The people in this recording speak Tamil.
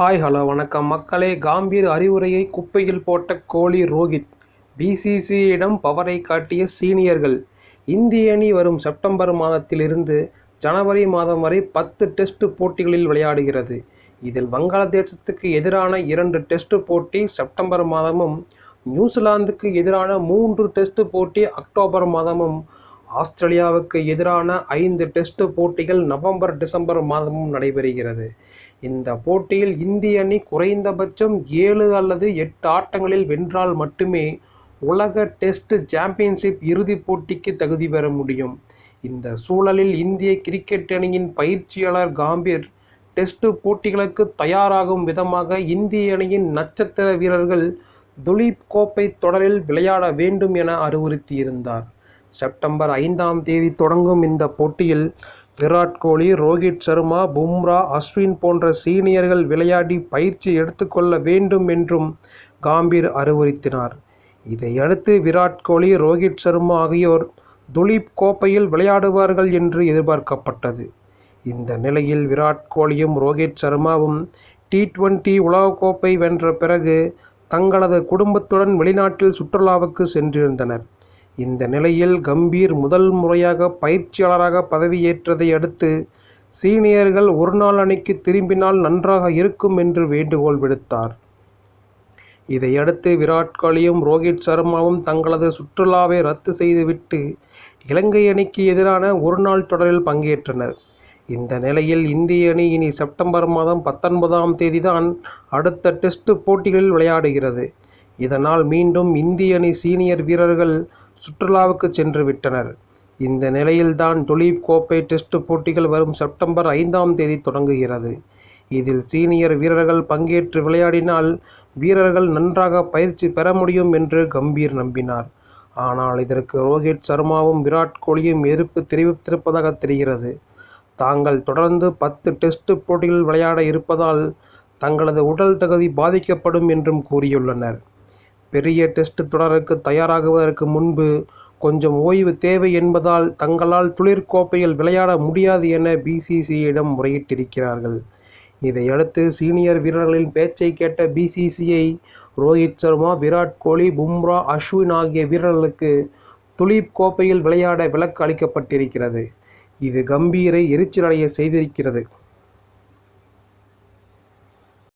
ஹாய் ஹலோ வணக்கம். மக்களே காம்பீர் அறிவுரையை குப்பையில் போட்ட கோலி ரோஹித். பிசிசியிடம் பவரை காட்டிய சீனியர்கள். இந்திய அணி வரும் செப்டம்பர் மாதத்திலிருந்து ஜனவரி மாதம் வரை பத்து டெஸ்ட் போட்டிகளில் விளையாடுகிறது. இதில் வங்காளதேசத்துக்கு எதிரான இரண்டு டெஸ்ட் போட்டி செப்டம்பர் மாதமும் நியூசிலாந்துக்கு எதிரான மூன்று டெஸ்ட் போட்டி அக்டோபர் மாதமும் ஆஸ்திரேலியாவுக்கு எதிரான ஐந்து டெஸ்ட் போட்டிகள் நவம்பர் டிசம்பர் மாதமும் நடைபெறுகிறது. இந்த போட்டியில் இந்திய அணி குறைந்தபட்சம் ஏழு அல்லது எட்டு ஆட்டங்களில் வென்றால் மட்டுமே உலக டெஸ்ட் சாம்பியன்ஷிப் இறுதிப் போட்டிக்கு தகுதி பெற முடியும். இந்த சூழலில் இந்திய கிரிக்கெட் அணியின் பயிற்சியாளர் காம்பீர் டெஸ்ட் போட்டிகளுக்கு தயாராகும் விதமாக இந்திய அணியின் நட்சத்திர வீரர்கள் துலீப் கோப்பை தொடரில் விளையாட வேண்டும் என அறிவுறுத்தியிருந்தார். செப்டம்பர் ஐந்தாம் தேதி தொடங்கும் இந்த போட்டியில் விராட் கோலி ரோஹித் சர்மா பும்ரா அஸ்வின் போன்ற சீனியர்கள் விளையாடி பயிற்சி எடுத்துக்கொள்ள வேண்டும் என்றும் காம்பீர் அறிவுறுத்தினார். இதையடுத்து விராட் கோலி ரோஹித் சர்மா ஆகியோர் துலீப் கோப்பையில் விளையாடுவார்கள் என்று எதிர்பார்க்கப்பட்டது. இந்த நிலையில் விராட் கோலியும் ரோஹித் சர்மாவும் டி டுவெண்டி உலகக்கோப்பை வென்ற பிறகு தங்களது குடும்பத்துடன் வெளிநாட்டில் சுற்றுலாவுக்கு சென்றிருந்தனர். இந்த நிலையில் கம்பீர் முதல் முறையாக பயிற்சியாளராக பதவியேற்றதை அடுத்து சீனியர்கள் ஒருநாள் அணிக்கு திரும்பினால் நன்றாக இருக்கும் என்று வேண்டுகோள் விடுத்தார். இதையடுத்து விராட் கோலியும் ரோஹித் சர்மாவும் தங்களது சுற்றுலாவை ரத்து செய்துவிட்டு இலங்கை அணிக்கு எதிரான ஒருநாள் தொடரில் பங்கேற்றனர். இந்த நிலையில் இந்திய அணி இனி செப்டம்பர் மாதம் பத்தொன்பதாம் தேதிதான் அடுத்த டெஸ்ட் போட்டிகளில் விளையாடுகிறது. இதனால் மீண்டும் இந்திய அணி சீனியர் வீரர்கள் சுற்றுலாவுக்கு சென்று விட்டனர். இந்த நிலையில்தான் துலீப் கோப்பை டெஸ்ட் போட்டிகள் வரும் செப்டம்பர் ஐந்தாம் தேதி தொடங்குகிறது. இதில் சீனியர் வீரர்கள் பங்கேற்று விளையாடினால் வீரர்கள் நன்றாக பயிற்சி பெற முடியும் என்று கம்பீர் நம்பினார். ஆனால் இதற்கு ரோஹித் சர்மாவும் விராட் கோலியும் எதிர்ப்பு தெரிவித்திருப்பதாக தெரிகிறது. தாங்கள் தொடர்ந்து பத்து டெஸ்ட் போட்டிகள் விளையாட இருப்பதால் தங்களது உடல் தகுதி பாதிக்கப்படும் என்றும் கூறியுள்ளனர். பெரிய டெஸ்ட் தொடருக்கு தயாராகுவதற்கு முன்பு கொஞ்சம் ஓய்வு தேவை என்பதால் தங்களால் துளிர்கோப்பையில் விளையாட முடியாது என பிசிசிஐயிடம் முறையிட்டிருக்கிறார்கள். இதையடுத்து சீனியர் வீரர்களின் பேச்சை கேட்ட பிசிசிஐ ரோஹித் சர்மா விராட் கோலி பும்ரா அஸ்வின் ஆகிய வீரர்களுக்கு துலீப் கோப்பையில் விளையாட விலக்கு அளிக்கப்பட்டிருக்கிறது. இது கம்பீரை எரிச்சலடைய செய்திருக்கிறது.